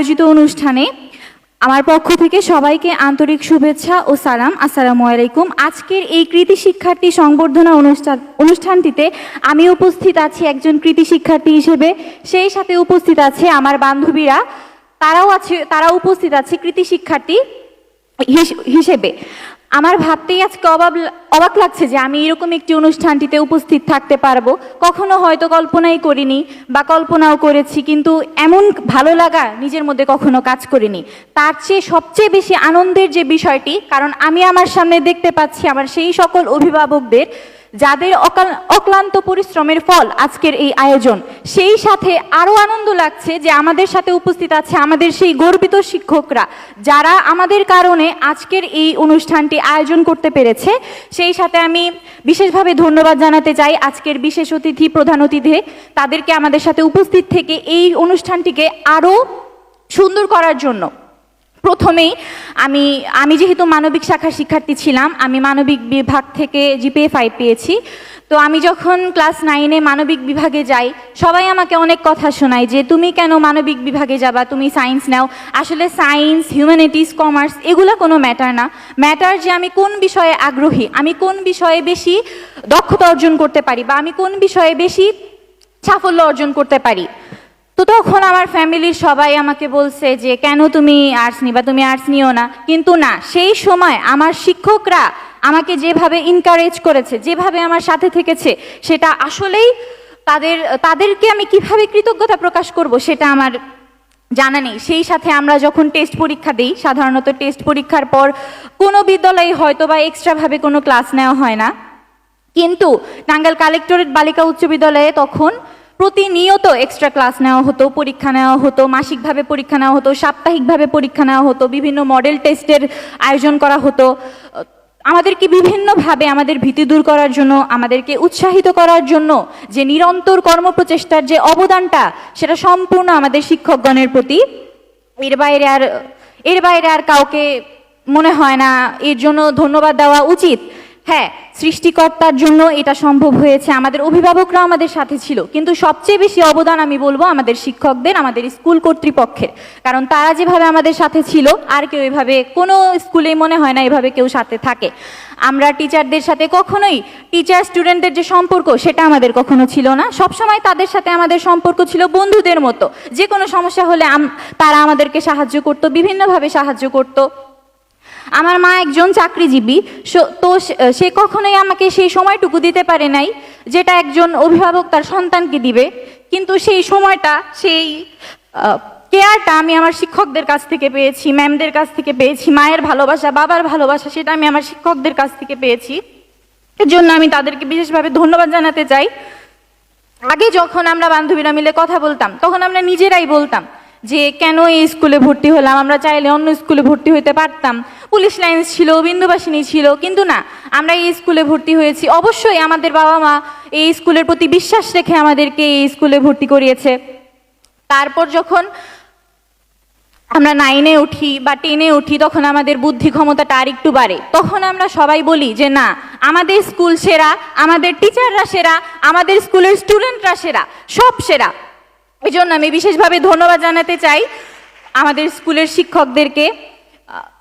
আয়োজিত অনুষ্ঠানে আমার পক্ষ থেকে সবাইকে আন্তরিক শুভেচ্ছা ও সালাম। আসসালামু আলাইকুম। আজকের এই কৃতি শিক্ষার্থী সংবর্ধনা অনুষ্ঠান অনুষ্ঠানটিতে আমি উপস্থিত আছি একজন কৃতি শিক্ষার্থী হিসেবে। সেই সাথে উপস্থিত আছে আমার বান্ধবীরা। তারাও আছে তারা উপস্থিত আছে কৃতি শিক্ষার্থী হিস- হিসেবে। আমার ভাবতেই আজকে অবাক অবাক লাগছে যে আমি এরকম একটি অনুষ্ঠানটিতে উপস্থিত থাকতে পারব। কখনো হয়তো কল্পনাই করিনি বা কল্পনাও করেছি, কিন্তু এমন ভালো লাগা নিজের মধ্যে কখনো কাজ করিনি। তার চেয়ে সবচেয়ে বেশি আনন্দের যে বিষয়টি, কারণ আমি আমার সামনে দেখতে পাচ্ছি আমার সেই সকল অভিভাবকদের যাদের অকাল- অক্লান্ত পরিশ্রমের ফল আজকের এই আয়োজন। সেই সাথে আরও আনন্দ লাগছে যে আমাদের সাথে উপস্থিত আছে আমাদের সেই গর্বিত শিক্ষকরা, যারা আমাদের কারণে আজকের এই অনুষ্ঠানটি আয়োজন করতে পেরেছে। সেই সাথে আমি বিশেষভাবে ধন্যবাদ জানাতে চাই আজকের বিশেষ অতিথি, প্রধান অতিথি। তাদেরকে আমাদের সাথে উপস্থিত থেকে এই অনুষ্ঠানটিকে আরও সুন্দর করার জন্য। প্রথমেই আমি আমি যেহেতু মানবিক শাখার শিক্ষার্থী ছিলাম, আমি মানবিক বিভাগ থেকে জিপিএ ফাইভ পেয়েছি। তো আমি যখন ক্লাস নাইনে মানবিক বিভাগে যাই, সবাই আমাকে অনেক কথা শোনায় যে, তুমি কেন মানবিক বিভাগে যাবা? তুমি সায়েন্স নাও। আসলে সায়েন্স হিউম্যানিটিস কমার্স এগুলো কোনো ম্যাটার না। ম্যাটার যে আমি কোন বিষয়ে আগ্রহী, আমি কোন বিষয়ে বেশি দক্ষতা অর্জন করতে পারি বা আমি কোন বিষয়ে বেশি সাফল্য অর্জন করতে পারি। তো তখন আমার ফ্যামিলির সবাই আমাকে বলছে যে, কেন তুমি আর্টস নিবা তুমি আর্টস নিও না? কিন্তু না, সেই সময় আমার শিক্ষকরা আমাকে যেভাবে ইনকারেজ করেছে, যেভাবে আমার সাথে থেকেছে, সেটা আসলেই তাদের, তাদেরকে আমি কীভাবে কৃতজ্ঞতা প্রকাশ করব সেটা আমার জানা নেই। সেই সাথে আমরা যখন টেস্ট পরীক্ষা দিই, সাধারণত টেস্ট পরীক্ষার পর কোনো বিদ্যালয়ে হয়তো বা এক্সট্রাভাবে কোনো ক্লাস নেওয়া হয় না। কিন্তু টাঙ্গাইল কালেক্টরেট বালিকা উচ্চ বিদ্যালয়ে তখন প্রতিনিয়ত এক্সট্রা ক্লাস নেওয়া হতো, পরীক্ষা নেওয়া হতো, মাসিকভাবে পরীক্ষা নেওয়া হতো, সাপ্তাহিকভাবে পরীক্ষা নেওয়া হতো, বিভিন্ন মডেল টেস্টের আয়োজন করা হতো। আমাদেরকে বিভিন্নভাবে আমাদের ভীতি দূর করার জন্য, আমাদেরকে উৎসাহিত করার জন্য যে নিরন্তর কর্মপ্রচেষ্টার যে অবদানটা, সেটা সম্পূর্ণ আমাদের শিক্ষকগণের প্রতি। এর বাইরে আর, এর বাইরে আর কাউকে মনে হয় না, এর জন্য ধন্যবাদ দেওয়া উচিত। হ্যাঁ সৃষ্টিকর্তার জন্য এটা সম্ভব হয়েছে। আমাদের অভিভাবকরা আমাদের সাথে ছিল। কিন্তু সবচেয়ে বেশি অবদান আমি বলব আমাদের শিক্ষকদের, আমাদের স্কুল কর্তৃপক্ষের। কারণ তারা যেভাবে আমাদের সাথে ছিল, আর কেউ এভাবে, কোনো স্কুলেই মনে হয় না এভাবে কেউ সাথে থাকে। আমরা টিচারদের সাথে কখনোই, টিচার স্টুডেন্টদের যে সম্পর্ক, সেটা আমাদের কখনো ছিল না। সবসময় তাদের সাথে আমাদের সম্পর্ক ছিল বন্ধুদের মতো। যে কোনো সমস্যা হলে তারা আমাদেরকে সাহায্য করতো, বিভিন্নভাবে সাহায্য করতো। আমার মা একজন চাকরিজীবী তো সে- কখনোই আমাকে সেই সময়টুকু দিতে পারে নাই যেটা একজন অভিভাবক তার সন্তানকে দিবে। কিন্তু সেই সময়টা, সেই কেয়ারটা আমি আমার শিক্ষকদের কাছ থেকে পেয়েছি, ম্যামদের কাছ থেকে পেয়েছি, মায়ের ভালোবাসা, বাবার ভালোবাসা সেটা আমি আমার শিক্ষকদের কাছ থেকে পেয়েছি। এর জন্য আমি তাদেরকে বিশেষভাবে ধন্যবাদ জানাতে চাই। আগে যখন আমরা বান্ধবীরা মিলে কথা বলতাম, তখন আমরা নিজেরাই বলতাম যে কেন এই স্কুলে ভর্তি হলাম? আমরা চাইলে অন্য স্কুলে ভর্তি হতে পারতাম। পুলিশ লাইন্স ছিল, বিন্দুবাসিনী ছিল, কিন্তু না, আমরা এই স্কুলে ভর্তি হয়েছি। অবশ্যই আমাদের বাবা মা এই স্কুলের প্রতি বিশ্বাস রেখে আমাদেরকে এই স্কুলে ভর্তি করিয়েছে। তারপর যখন আমরা নাইনে উঠি বা টেনে উঠি, তখন আমাদের বুদ্ধি ক্ষমতাটা আর একটু বাড়ে। তখন আমরা সবাই বলি যে, না, আমাদের স্কুল সেরা, আমাদের টিচাররা সেরা, আমাদের স্কুলের স্টুডেন্টরা সেরা, সব সেরা। এই জন্য আমি বিশেষভাবে ধন্যবাদ জানাতে চাই আমাদের স্কুলের শিক্ষকদেরকে।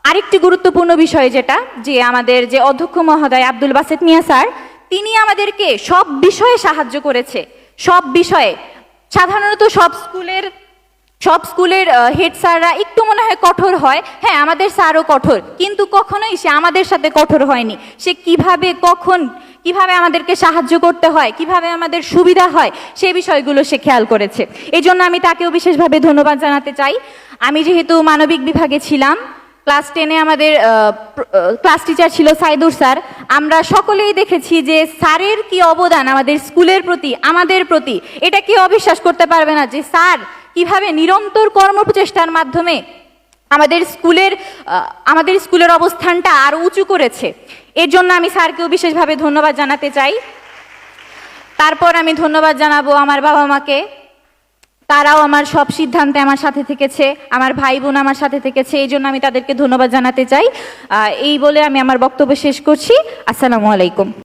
আরেকটি গুরুত্বপূর্ণ বিষয় যেটা, যে আমাদের যে অধ্যক্ষ মহোদয় আব্দুল বাসেত মিয়া স্যার, তিনি আমাদেরকে সব বিষয়ে সাহায্য করেছে। সব বিষয়ে। সাধারণত সব স্কুলের সব স্কুলের হেড স্যাররা একটু মনে হয় কঠোর হয়। হ্যাঁ আমাদের স্যারও কঠোর। কিন্তু কখনোই সে আমাদের সাথে কঠোর হয়নি। সে কীভাবে, কখন কীভাবে আমাদেরকে সাহায্য করতে হয়, কীভাবে আমাদের সুবিধা হয়, সে বিষয়গুলো সে খেয়াল করেছে। এই জন্য আমি তাকেও বিশেষভাবে ধন্যবাদ জানাতে চাই। আমি যেহেতু মানবিক বিভাগে ছিলাম, ক্লাস টেনে আমাদের ক্লাস টিচার ছিল সাইদুর স্যার। আমরা সকলেই দেখেছি যে স্যারের কি অবদান আমাদের স্কুলের প্রতি, আমাদের প্রতি, এটা কি অবিশ্বাস করতে পারবে না যে স্যার কীভাবে নিরন্তর কর্মপ্রচেষ্টার মাধ্যমে আমাদের স্কুলের আমাদের স্কুলের অবস্থানটা আরও উঁচু করেছে। এর জন্য আমি স্যারকেও বিশেষভাবে ধন্যবাদ জানাতে চাই। তারপর আমি ধন্যবাদ জানাব আমার বাবা মাকে। তারাও আমার সব সিদ্ধান্তে আমার সাথে থেকেছে, আমার ভাই বোন আমার সাথে থেকেছে, এই জন্য আমি তাদেরকে ধন্যবাদ জানাতে চাই। এই বলে আমি আমার বক্তব্য শেষ করছি। আসসালামু আলাইকুম।